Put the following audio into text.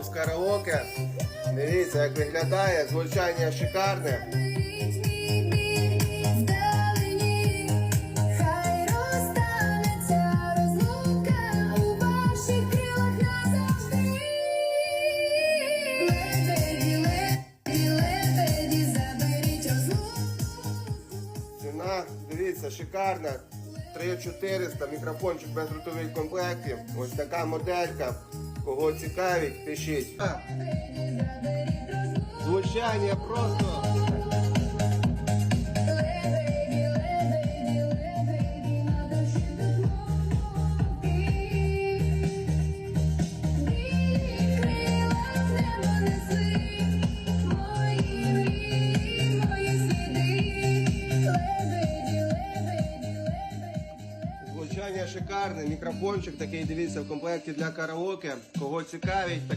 з караоке. Дивіться, як виглядає, звучання шикарне. Ціна, дивіться, шикарна. 3400, мікрофончик без ротових комплектів. Ось така моделька. Кого цікавить, пишіть. Звучання просто. Звучання шикарне, мікрофончик такий, дивіться, в комплекті для караоке. Кого цікавить,